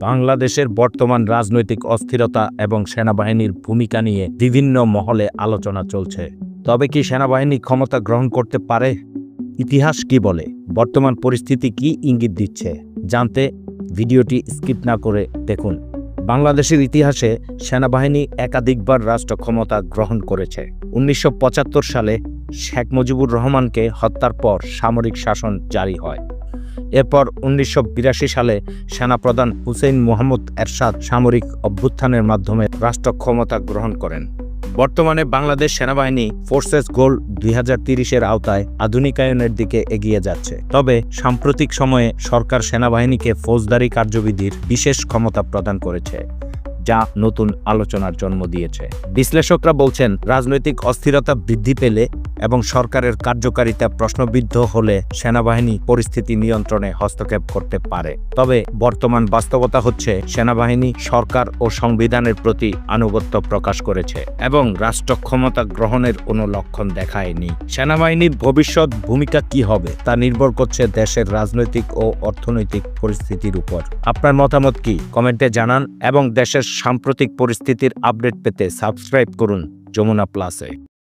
বাংলাদেশের বর্তমান রাজনৈতিক অস্থিরতা এবং সেনাবাহিনীর ভূমিকা নিয়ে বিভিন্ন মহলে আলোচনা চলছে। তবে কি সেনাবাহিনী ক্ষমতা গ্রহণ করতে পারে? ইতিহাস কি বলে? বর্তমান পরিস্থিতি কি ইঙ্গিত দিচ্ছে? জানতে ভিডিওটি স্কিপ না করে দেখুন। বাংলাদেশের ইতিহাসে সেনাবাহিনী একাধিকবার রাষ্ট্র ক্ষমতা গ্রহণ করেছে। উনিশশো পঁচাত্তর সালে শেখ মুজিবুর রহমানকে হত্যার পর সামরিক শাসন জারি হয়। এরপর উনিশশো বিরাশি সালে সেনাপ্রধান হুসেইন মোহাম্মদ এরশাদ সামরিক অভ্যুত্থানের মাধ্যমে রাষ্ট্র ক্ষমতা গ্রহণ করেন। বর্তমানে বাংলাদেশ সেনাবাহিনী ফোর্সেস গোল দুই এর আওতায় আধুনিকায়নের দিকে এগিয়ে যাচ্ছে। তবে সাম্প্রতিক সময়ে সরকার সেনাবাহিনীকে ফৌজদারি কার্যবিধির বিশেষ ক্ষমতা প্রদান করেছে, যা নতুন আলোচনার জন্ম দিয়েছে। বিশ্লেষকরা বলছেন, রাজনৈতিক অস্থিরতা বৃদ্ধি পেলে এবং সরকারের কার্যকারিতা প্রশ্নবিদ্ধ হলে সেনাবাহিনী পরিস্থিতি নিয়ন্ত্রণে হস্তক্ষেপ করতে পারে। তবে বর্তমান বাস্তবতা হচ্ছে, সেনাবাহিনী সরকার ও সংবিধানের প্রতি আনুগত্য প্রকাশ করেছে এবং রাষ্ট্র ক্ষমতা গ্রহণের কোনো লক্ষণ দেখায়নি। সেনাবাহিনীর ভবিষ্যৎ ভূমিকা কি হবে তা নির্ভর করছে দেশের রাজনৈতিক ও অর্থনৈতিক পরিস্থিতির উপর। আপনার মতামত কি? কমেন্টে জানান এবং দেশের সাম্প্রতিক পরিস্থিতির আপডেট পেতে সাবস্ক্রাইব করুন যমুনা প্লাসে।